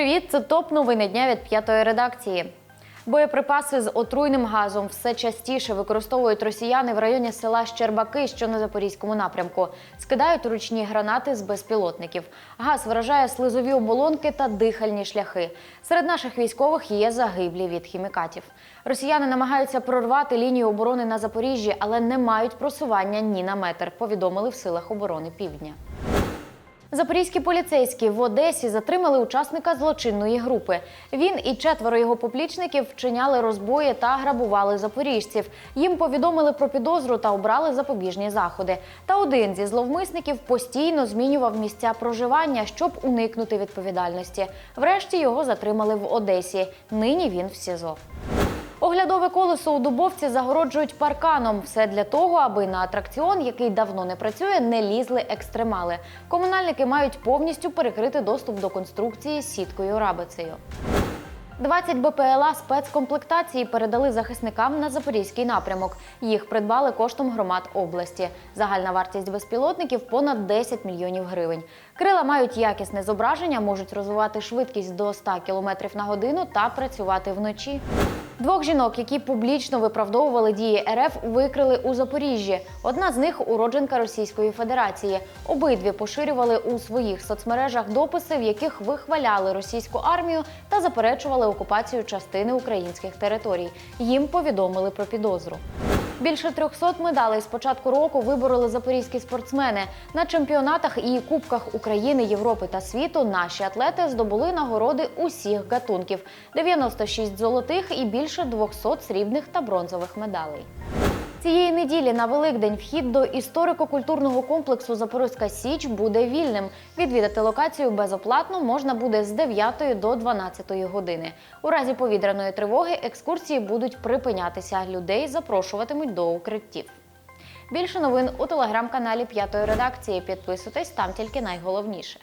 Привіт, це топ новини дня від п'ятої редакції. Боєприпаси з отруйним газом все частіше використовують росіяни в районі села Щербаки, що на запорізькому напрямку. Скидають ручні гранати з безпілотників. Газ вражає слизові оболонки та дихальні шляхи. Серед наших військових є загиблі від хімікатів. Росіяни намагаються прорвати лінію оборони на Запоріжжі, але не мають просування ні на метр. Повідомили в силах оборони Півдня. Запорізькі поліцейські в Одесі затримали учасника злочинної групи. Він і четверо його поплічників вчиняли розбої та грабували запоріжців. Їм повідомили про підозру та обрали запобіжні заходи. Та один зі зловмисників постійно змінював місця проживання, щоб уникнути відповідальності. Врешті його затримали в Одесі. Нині він в СІЗО. Оглядове колесо у Дубовці загороджують парканом. Все для того, аби на атракціон, який давно не працює, не лізли екстремали. Комунальники мають повністю перекрити доступ до конструкції сіткою рабицею. 20 БПЛА спецкомплектації передали захисникам на запорізький напрямок. Їх придбали коштом громад області. Загальна вартість безпілотників понад 10 мільйонів гривень. Крила мають якісне зображення, можуть розвивати швидкість до 100 км на годину та працювати вночі. Двох жінок, які публічно виправдовували дії РФ, викрили у Запоріжжі. Одна з них уродженка Російської Федерації. Обидві поширювали у своїх соцмережах дописи, в яких вихваляли російську армію та заперечували окупацію частини українських територій. Їм повідомили про підозру. Більше 300 медалей з початку року вибороли запорізькі спортсмени. На чемпіонатах і кубках України, Європи та світу наші атлети здобули нагороди усіх гатунків: 96 золотих і більше 200 срібних та бронзових медалей. Цієї неділі на Великдень вхід до історико-культурного комплексу Запорізька Січ буде вільним. Відвідати локацію безоплатно можна буде з 9 до 12 години. У разі повітряної тривоги екскурсії будуть припинятися. Людей запрошуватимуть до укриттів. Більше новин у телеграм-каналі П'ятої редакції. Підписуйтесь там тільки найголовніше.